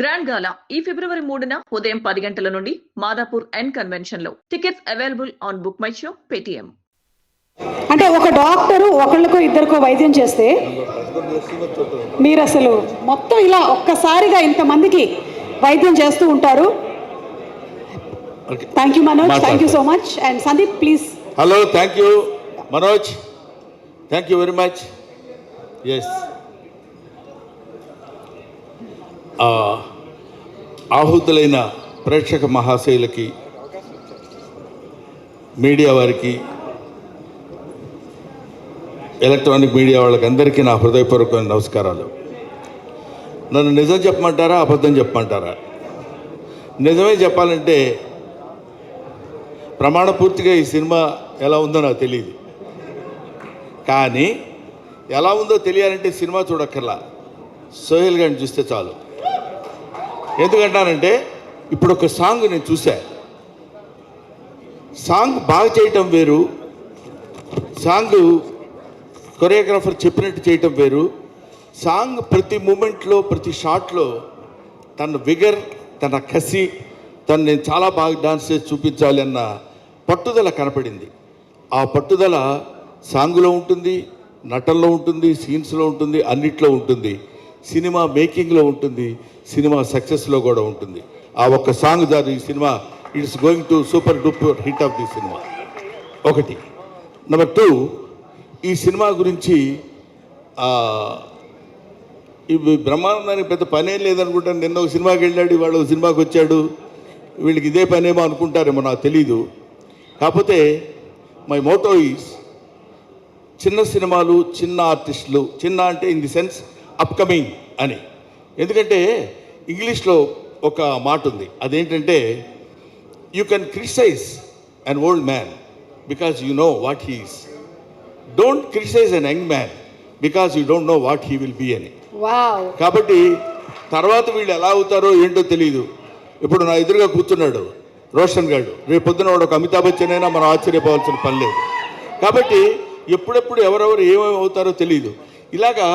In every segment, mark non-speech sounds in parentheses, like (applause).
Grand గాలా ఈ ఫిబ్రవరి మూడున ఉదయం పది గంటల నుండి Madhapur N కన్వెన్షన్లో. Tickets available on Book My Show Paytm. అంటే ఒక డాక్టరు ఒకళ్ళకో ఇద్దరికో వైద్యం చేస్తే మీరు అసలు మొత్తం ఇలా ఒక్కసారిగా ఇంతమందికి వైద్యం చేస్తూ ఉంటారు. Thank you Manoj thank you so much and Sandeep please hello thank you Manoj thank you very much yes ఆహుతులైన ప్రేక్షక మహాశైలకి మీడియా వారికి ఎలక్ట్రానిక్ మీడియా వాళ్ళకి అందరికీ నా హృదయపూర్వకమైన నమస్కారాలు. నన్ను నిజం చెప్పమంటారా అబద్ధం చెప్పమంటారా? నిజమే చెప్పాలంటే ప్రమాణపూర్తిగా ఈ సినిమా ఎలా ఉందో నాకు తెలియదు కానీ ఎలా ఉందో తెలియాలంటే సినిమా చూడక్కర్లా. సోహెల్ గారిని చూస్తే చాలు. ఎందుకంటానంటే ఇప్పుడు ఒక సాంగ్ నేను చూసా సాంగ్ బాగా చేయటం వేరు. సాంగ్ కొరియోగ్రాఫర్ చెప్పినట్టు చేయటం వేరు. సాంగ్ ప్రతి మూమెంట్లో ప్రతి షాట్లో తన విగర్ తన కసి తను నేను చాలా బాగా డాన్స్ చేసి చూపించాలి అన్న పట్టుదల కనపడింది. ఆ పట్టుదల సాంగ్లో ఉంటుంది నటనలో ఉంటుంది సీన్స్లో ఉంటుంది అన్నిట్లో ఉంటుంది. సినిమా మేకింగ్లో ఉంటుంది సినిమా సక్సెస్లో కూడా ఉంటుంది. ఆ ఒక్క సాంగ్ దాని ఈ cinema. It's going to super duper hit of the cinema ఒకటి. నెంబర్ టూ ఈ సినిమా గురించి ఇవి బ్రహ్మానందానికి పెద్ద పనేం లేదనుకుంటాను నిన్న ఒక సినిమాకి వెళ్ళాడు వాళ్ళు ఒక సినిమాకి వచ్చాడు. వీళ్ళకి ఇదే పనేమో అనుకుంటారేమో నాకు తెలీదు. కాకపోతే మై మోటో ఈస్ చిన్న సినిమాలు చిన్న ఆర్టిస్టులు చిన్న అంటే ఇన్ ది సెన్స్ అప్కమింగ్ అని. ఎందుకంటే ఇంగ్లీష్లో ఒక మాట ఉంది. అదేంటంటే you can criticise an old man because you know what he's don't criticise an young man because you don't know what he will be అని. కాబట్టి తర్వాత వీళ్ళు ఎలా అవుతారో ఏంటో తెలియదు ఇప్పుడు నా ఎదురుగా కూర్చున్నాడు రోషన్ గారు రేపు పొద్దున వాడు ఒక అమితాబ్ బచ్చన్ అయినా మనం ఆశ్చర్యపోవాల్సిన పని లేదు. కాబట్టి ఎప్పుడెప్పుడు ఎవరెవరు ఏమేమి అవుతారో తెలియదు ఇలాగా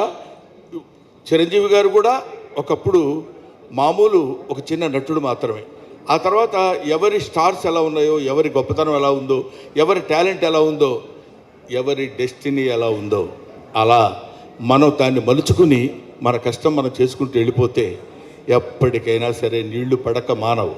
చిరంజీవి గారు కూడా ఒకప్పుడు మామూలు ఒక చిన్న నటుడు మాత్రమే. ఆ తర్వాత ఎవరి స్టార్స్ ఎలా ఉన్నాయో ఎవరి గొప్పతనం ఎలా ఉందో ఎవరి టాలెంట్ ఎలా ఉందో ఎవరి డెస్టినీ ఎలా ఉందో అలా మనం దాన్ని మలుచుకుని మన కష్టం మనం చేసుకుంటూ వెళ్ళిపోతే ఎప్పటికైనా సరే నీళ్ళు పడక మానవు.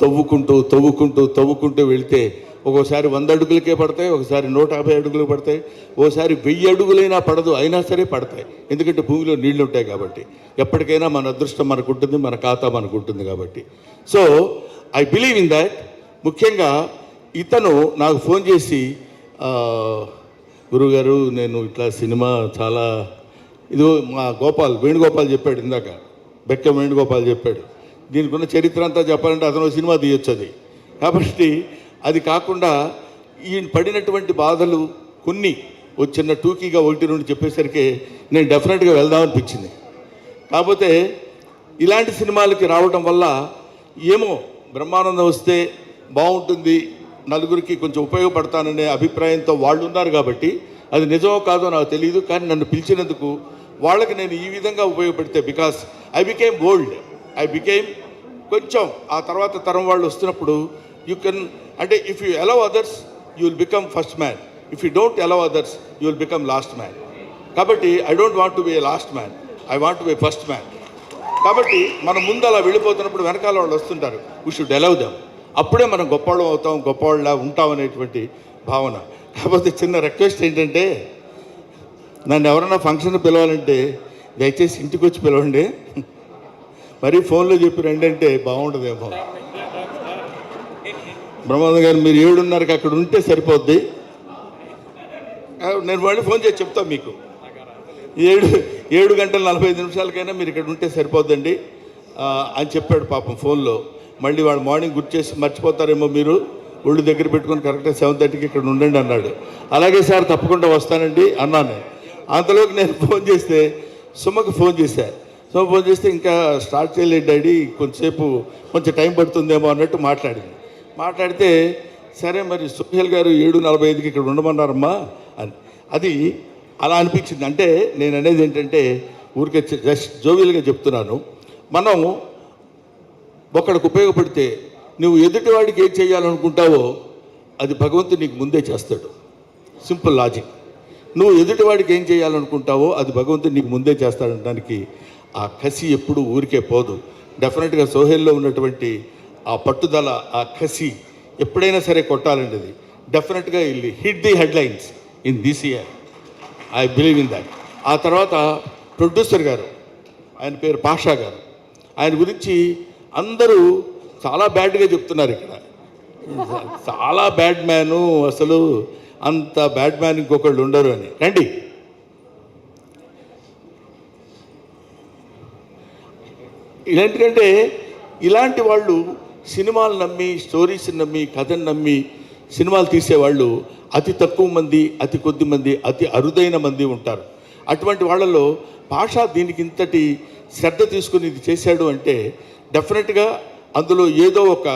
తవ్వుకుంటూ తవ్వుకుంటూ తవ్వుకుంటూ వెళ్తే ఒక్కోసారి వంద అడుగులకే పడతాయి ఒకసారి నూట యాభై అడుగులు పడతాయి ఓసారి వెయ్యి అడుగులైనా పడదు అయినా సరే పడతాయి. ఎందుకంటే భూమిలో నీళ్ళు ఉంటాయి కాబట్టి. ఎప్పటికైనా మన అదృష్టం మనకు ఉంటుంది మన ఖాతా మనకు ఉంటుంది కాబట్టి. So I believe in that ముఖ్యంగా ఇతను నాకు ఫోన్ చేసి గురుగారు నేను ఇట్లా సినిమా చాలా ఇది మా గోపాల్ వేణుగోపాల్ చెప్పాడు ఇందాక. బెక్క వేణుగోపాల్ చెప్పాడు. దీనికి ఉన్న చరిత్ర అంతా చెప్పాలంటే అతను సినిమా తీయొచ్చు అది కాబట్టి అది కాకుండా ఈయన పడినటువంటి బాధలు కొన్ని ఒక చిన్న టూకీగా ఒకటి రెండు చెప్పేసరికి నేను డెఫినెట్గా వెళ్దాం అనిపించింది కాకపోతే ఇలాంటి సినిమాలకి రావడం వల్ల ఏమో బ్రహ్మానందం వస్తే బాగుంటుంది నలుగురికి కొంచెం ఉపయోగపడతాననే అభిప్రాయంతో వాళ్ళు ఉన్నారు కాబట్టి అది నిజమో కాదో నాకు తెలియదు కానీ నన్ను పిలిచినందుకు వాళ్ళకి నేను ఈ విధంగా ఉపయోగపడితే because I became old I became కొంచెం ఆ తర్వాత తరం వాళ్ళు వస్తున్నప్పుడు యూ కెన్ అంటే if you allow others you will become first man if you don't allow others you will become last man కాబట్టి I don't want to be a last man I want to be first man కాబట్టి మనం ముందు అలా వెళ్ళిపోతున్నప్పుడు వెనకాల వాళ్ళు వస్తుంటారు. We should allow dum అప్పుడే మనం గొప్పవాళ్ళం అవుతాం గొప్పవాళ్ళ ఉంటాం అనేటువంటి భావన. కాకపోతే చిన్న రిక్వెస్ట్ ఏంటంటే నన్ను ఎవరైనా ఫంక్షన్ పిలవాలంటే దయచేసి ఇంటికి వచ్చి పిలవండి. (laughs) మరీ ఫోన్లో చెప్పి రండి అంటే బాగుంటుందేమో బ్రహ్మానంద గారు మీరు ఏడున్నరకి అక్కడ ఉంటే సరిపోద్ది. నేను మళ్ళీ ఫోన్ చేసి చెప్తాను మీకు. ఏడు ఏడు గంటల నలభై ఐదు నిమిషాలకైనా మీరు ఇక్కడ ఉంటే సరిపోద్దండి. అని చెప్పాడు పాపం ఫోన్లో. మళ్ళీ వాడు మార్నింగ్ గుర్తు చేసి మర్చిపోతారేమో మీరు. ఒళ్ళు దగ్గర పెట్టుకొని కరెక్ట్గా సెవెన్ థర్టీకి ఇక్కడ ఉండండి అన్నాడు. అలాగే సార్ తప్పకుండా వస్తానండి అన్నాను. అంతలోకి నేను ఫోన్ చేస్తే సుమకు ఫోన్ చేశా. సుమ ఫోన్ చేస్తే ఇంకా స్టార్ట్ చేయలేదు డాడీ కొంచెంసేపు కొంచెం టైం పడుతుందేమో అన్నట్టు మాట్లాడింది. మాట్లాడితే సరే మరి సుహేల్ గారు ఏడు నలభై ఐదుకి ఇక్కడ ఉండమన్నారమ్మా అని. అది అలా అనిపించింది. అంటే నేను అనేది ఏంటంటే ఊరికే జస్ట్ జోవియల్గా చెప్తున్నాను. మనం ఒకడికి ఉపయోగపడితే నువ్వు ఎదుటివాడికి ఏం చేయాలనుకుంటావో అది భగవంతుడు నీకు ముందే చేస్తాడు. Simple logic. నువ్వు ఎదుటివాడికి ఏం చేయాలనుకుంటావో అది భగవంతుడు నీకు ముందే చేస్తాడనడానికి ఆ కసి ఎప్పుడు ఊరికే పోదు. డెఫినెట్గా సోహెల్లో ఉన్నటువంటి ఆ పట్టుదల ఆ కసి ఎప్పుడైనా సరే కొట్టాలండి అది డెఫినెట్గా వెళ్ళి hit the headlines in this year I believe in that ఆ తర్వాత ప్రొడ్యూసర్ గారు ఆయన పేరు పాషా గారు ఆయన గురించి అందరూ చాలా బ్యాడ్గా చెప్తున్నారు ఇక్కడ. చాలా బ్యాడ్ మ్యాను అసలు అంత బ్యాడ్ మ్యాన్ ఇంకొకళ్ళు ఉండరు అని. రండి. ఇలాంటికంటే ఇలాంటి వాళ్ళు సినిమాలు నమ్మి స్టోరీస్ నమ్మి కథను నమ్మి సినిమాలు తీసేవాళ్ళు అతి తక్కువ మంది అతి కొద్ది మంది అతి అరుదైన మంది ఉంటారు. అటువంటి వాళ్ళలో భాష దీనికి ఇంతటి శ్రద్ధ తీసుకుని ఇది చేశాడు అంటే డెఫినెట్గా అందులో ఏదో ఒక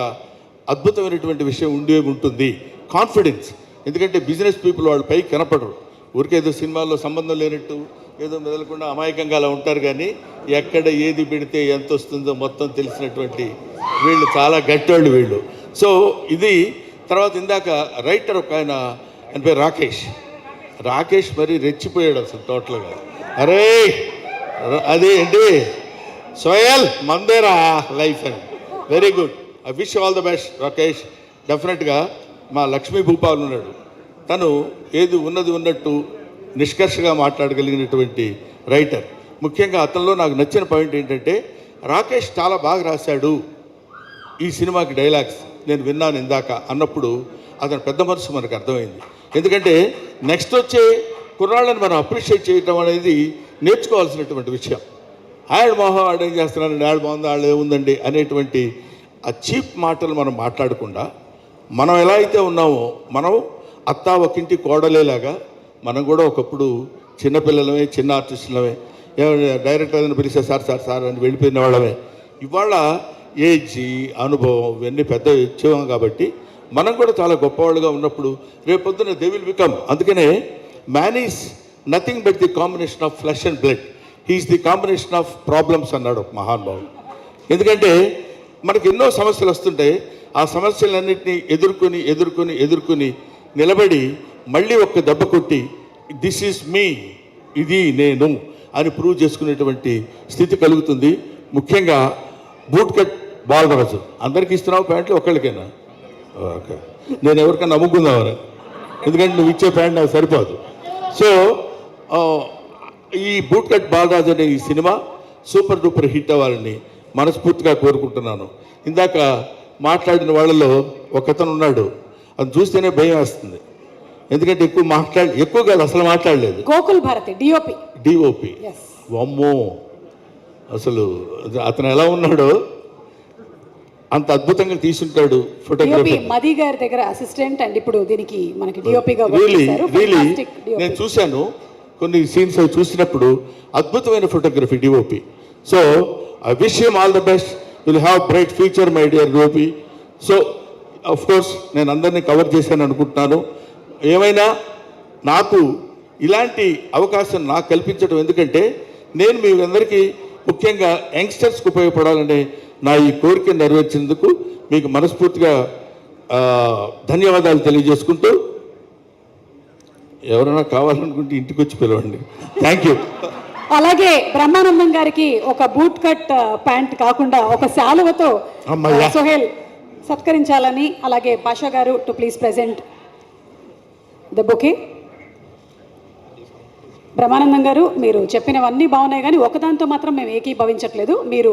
అద్భుతమైనటువంటి విషయం ఉండే ఉంటుంది. కాన్ఫిడెన్స్. ఎందుకంటే బిజినెస్ పీపుల్ వాళ్ళు పై కనపడరు. ఊరికేదో సినిమాల్లో సంబంధం లేనట్టు ఏదో మెదలకుండా అమాయకంగా అలా ఉంటారు కానీ ఎక్కడ ఏది పెడితే ఎంత వస్తుందో మొత్తం తెలిసినటువంటి వీళ్ళు చాలా గట్టివాళ్ళు వీళ్ళు. సో ఇది తర్వాత ఇందాక రైటర్ ఒక ఆయన ఆయన పేరు రాకేష్. రాకేష్ మరి రెచ్చిపోయాడు అసలు టోటల్గా. అరే అదే అది ఏంటి? సోయల్ మందేరా లైఫ్ అని. Very good. I wish all the best Rakesh. డెఫినెట్గా మా లక్ష్మీ భూపాల్ ఉన్నాడు. తను ఏది ఉన్నది ఉన్నట్టు నిష్కర్షగా మాట్లాడగలిగినటువంటి రైటర్. ముఖ్యంగా అతనిలో నాకు నచ్చిన పాయింట్ ఏంటంటే రాకేష్ చాలా బాగా రాశాడు ఈ సినిమాకి డైలాగ్స్ నేను విన్నాను ఇందాక అన్నప్పుడు అతని పెద్ద మనసు మనకు అర్థమైంది. ఎందుకంటే నెక్స్ట్ వచ్చే కుర్రాళ్ళని మనం అప్రిషియేట్ చేయటం అనేది నేర్చుకోవాల్సినటువంటి విషయం. ఆయన మొహం ఆడేం చేస్తున్నాడు? ఆడ బాగుంది? ఆడ ఏముందండి? అనేటువంటి ఆ చీప్ మాటలు మనం మాట్లాడకుండా మనం ఎలా అయితే ఉన్నామో మనం అత్తా ఒకింటి కోడలేలాగా మనం కూడా ఒకప్పుడు చిన్నపిల్లలమే చిన్న ఆర్టిస్టులమే డైరెక్టర్ అని పిలిస్తే సార్ సార్ సార్ అని వెళ్ళిపోయిన వాళ్ళమే. ఇవాళ ఏజ్ అనుభవం ఇవన్నీ పెద్ద ఇచ్చేవాం కాబట్టి మనం కూడా చాలా గొప్పవాళ్ళుగా ఉన్నప్పుడు రేపొద్దున దే విల్ బికమ్ అందుకనే man is nothing but the combination of flesh and blood he is the combination of problems అన్నాడు ఒక మహానుభావుడు ఎందుకంటే మనకి ఎన్నో సమస్యలు వస్తుంటాయి. ఆ సమస్యలన్నింటినీ ఎదుర్కొని ఎదుర్కొని ఎదుర్కొని నిలబడి మళ్ళీ ఒక్క దెబ్బ కొట్టి దిస్ ఈజ్ మీ ఇది నేను. అని ప్రూవ్ చేసుకునేటువంటి స్థితి కలుగుతుంది. ముఖ్యంగా బూట్ కట్ బాలరాజు అందరికి ఇస్తున్నావు ప్యాంట్లు ఒక్కళ్ళకైనా? ఓకే. నేను ఎవరికైనా నమ్ముకుందామని. ఎందుకంటే నువ్వు ఇచ్చే ప్యాంట్ నాకు సరిపోదు. సో ఈ బూట్ కట్ బాలరాజు అనే ఈ సినిమా సూపర్ డూపర్ హిట్ అవ్వాలని మనస్ఫూర్తిగా కోరుకుంటున్నాను. ఇందాక మాట్లాడిన వాళ్ళలో ఒకతను ఉన్నాడు. అది చూస్తేనే భయం వేస్తుంది. ఎందుకంటే ఎక్కువ మాట్లాడి ఎక్కువ కాదు అసలు మాట్లాడలేదు. గోకుల్ భారతి డిఓపి డిఓపి వమ్మో. అసలు అతను ఎలా ఉన్నాడో? అంత అద్భుతంగా తీసుంటాడు ఫోటోగ్రఫీ మది గారి దగ్గర అసిస్టెంట్ అండ్ ఇప్పుడు దీనికి మనకి డిఓపిగా నేను చూశాను. కొన్ని సీన్స్ అవి చూసినప్పుడు అద్భుతమైన photography DOP so I wish him all the best will have bright future my dear DOP so of course నేను అందరినీ కవర్ చేశాను అనుకుంటున్నాను. ఏమైనా నాకు ఇలాంటి అవకాశం నాకు కల్పించడం ఎందుకంటే నేను మీ అందరికీ ముఖ్యంగా యంగ్స్టర్స్కి ఉపయోగపడాలనే నా ఈ కోరిక నెరవేర్చినందుకు మీకు మనస్ఫూర్తిగా ధన్యవాదాలు తెలియజేసుకుంటూ ఎవరైనా కావాలనుకుంటే ఇంటికి వచ్చి పిలవండి. థ్యాంక్ యూ అలాగే బ్రహ్మానందం గారికి ఒక బూట్ కట్ ప్యాంట్ కాకుండా ఒక శాలువతో సోహెల్ సత్కరించాలని అలాగే Pasha garu to please present. The bouquet Brahmanandam garu మీరు చెప్పినవన్నీ బాగున్నాయి కానీ ఒకదాంతో మాత్రం మేము ఏకీభవించట్లేదు. మీరు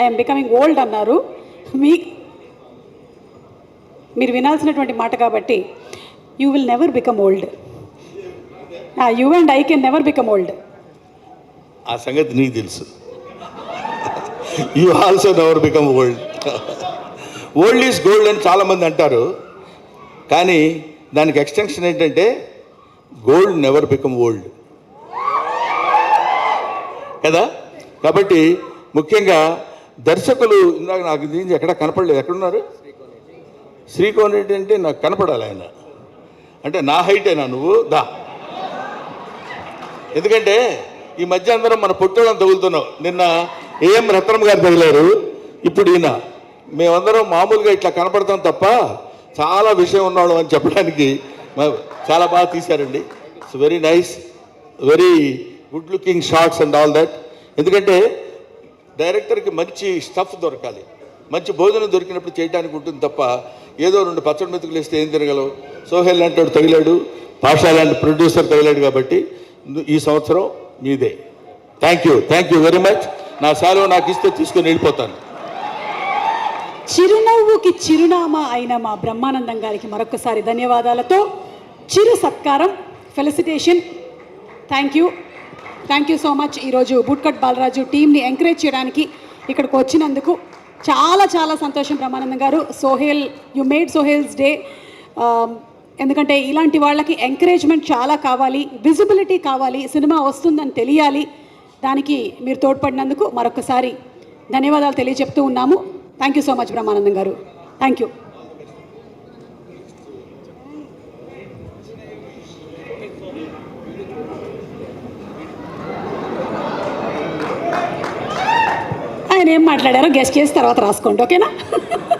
ఐఎమ్ బికమింగ్ ఓల్డ్ అన్నారు. మీ మీరు వినాల్సినటువంటి మాట కాబట్టి you will never become old you and I can never become old ఆ సంగతి నీకు తెలుసు. You also never become old old is gold అని చాలామంది అంటారు. కానీ దానికి ఎక్స్టెన్షన్ ఏంటంటే గోల్డ్ నెవర్ బికమ్ ఓల్డ్ కదా? కాబట్టి ముఖ్యంగా దర్శకులు ఇందాక నాకు దీని ఎక్కడ కనపడలేదు. ఎక్కడున్నారు? శ్రీకోన్ అంటే నాకు కనపడాలి ఆయన. అంటే నా హైటేనా నువ్వు? దా. ఎందుకంటే ఈ మధ్య అందరం మన పొట్టోళ్ళని తగులుతున్నాం. నిన్న ఏఎం రత్నం గారు తగిలారు. ఇప్పుడు ఈయన. మేమందరం మామూలుగా ఇట్లా కనపడతాం తప్ప చాలా విషయం ఉన్నాడు అని చెప్పడానికి చాలా బాగా తీశారండి. It's very nice very good looking shorts and all that ఎందుకంటే డైరెక్టర్కి మంచి స్టఫ్ దొరకాలి. మంచి భోజనం దొరికినప్పుడు చేయడానికి ఉంటుంది తప్ప ఏదో రెండు పచ్చడి మెతుకులు వేస్తే ఏం తిరగలవు సోహెల్ లాంటి తగిలాడు పాషా లాంటి ప్రొడ్యూసర్ తగిలాడు కాబట్టి ఈ సంవత్సరం మీదే. Thank you thank you very much నా సెలవు నాకు ఇస్తే తీసుకొని వెళ్ళిపోతాను. చిరునవ్వుకి చిరునామా అయిన మా బ్రహ్మానందం గారికి మరొకసారి ధన్యవాదాలతో చిరు సత్కారం felicitation thank you thank you so much ఈరోజు బుట్కట్ బాలరాజు టీంని ఎంకరేజ్ చేయడానికి ఇక్కడికి వచ్చినందుకు చాలా చాలా సంతోషం Brahmanandam garu. Sohel you made Sohel's day ఎందుకంటే ఇలాంటి వాళ్ళకి ఎంకరేజ్మెంట్ చాలా కావాలి విజిబిలిటీ కావాలి సినిమా వస్తుందని తెలియాలి. దానికి మీరు తోడ్పడినందుకు మరొకసారి ధన్యవాదాలు తెలియజెప్తూ ఉన్నాము. Thank you so much Brahmanandam garu thank you ఆయన ఏం మాట్లాడారో గెస్ట్ చేసి తర్వాత రాసుకోండి ఓకేనా (laughs)